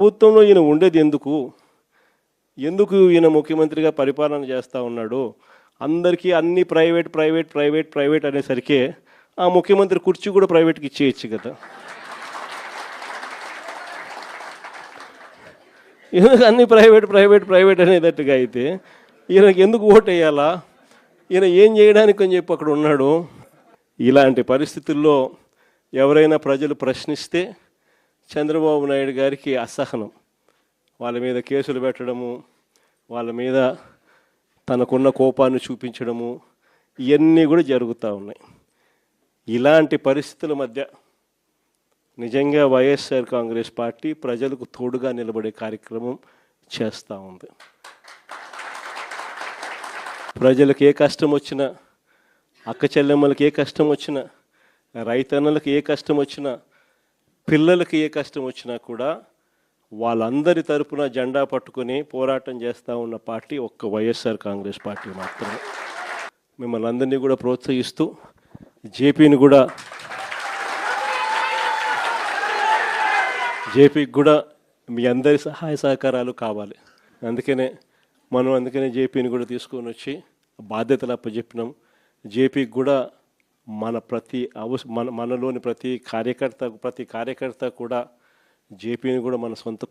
ప్రభుత్వంలో ఈయన ఉండేది ఎందుకు? ఎందుకు ఈయన ముఖ్యమంత్రిగా పరిపాలన చేస్తూ ఉన్నాడు? అందరికీ అన్ని ప్రైవేట్ ప్రైవేట్ ప్రైవేట్ ప్రైవేట్ అనేసరికి ఆ ముఖ్యమంత్రి కుర్చీ కూడా ప్రైవేట్కి ఇచ్చేయచ్చు కదా. ఎందుకు అన్ని ప్రైవేట్ ప్రైవేట్ ప్రైవేట్ అనేటట్టుగా అయితే ఈయనకి ఎందుకు ఓటు వేయాలా ఈయన ఏం చేయడానికి అని చెప్పి అక్కడ ఉన్నాడు? ఇలాంటి పరిస్థితుల్లో ఎవరైనా ప్రజలు ప్రశ్నిస్తే చంద్రబాబు నాయుడు గారికి అసహనం. వాళ్ళ మీద కేసులు పెట్టడము వాళ్ళ మీద తనకున్న కోపాన్ని చూపించడము ఇవన్నీ కూడా జరుగుతూ ఉన్నాయి. ఇలాంటి పరిస్థితుల మధ్య నిజంగా వైఎస్ఆర్ కాంగ్రెస్ పార్టీ ప్రజలకు తోడుగా నిలబడే కార్యక్రమం చేస్తూ ఉంది. ప్రజలకు ఏ కష్టం వచ్చినా అక్క చెల్లెమ్మలకి ఏ కష్టం వచ్చినా రైతన్నలకు ఏ కష్టం వచ్చినా పిల్లలకి ఏ కష్టం వచ్చినా కూడా వాళ్ళందరి తరపున జెండా పట్టుకొని పోరాటం చేస్తూ ఉన్న పార్టీ ఒక్క వైఎస్ఆర్ కాంగ్రెస్ పార్టీ మాత్రమే. మిమ్మల్ని అందరినీ కూడా ప్రోత్సహిస్తూ జేపీని కూడా జేపీకి కూడా మీ అందరి సహాయ సహకారాలు కావాలి. అందుకనే మనం అందుకనే జేపీని కూడా తీసుకొని వచ్చి బాధ్యతలు అప్పచెప్పినాం జేపీకి కూడా మన ప్రతి అవస మన మనలోని ప్రతి కార్యకర్త ప్రతి కార్యకర్త కూడా జేపీని కూడా మన సొంత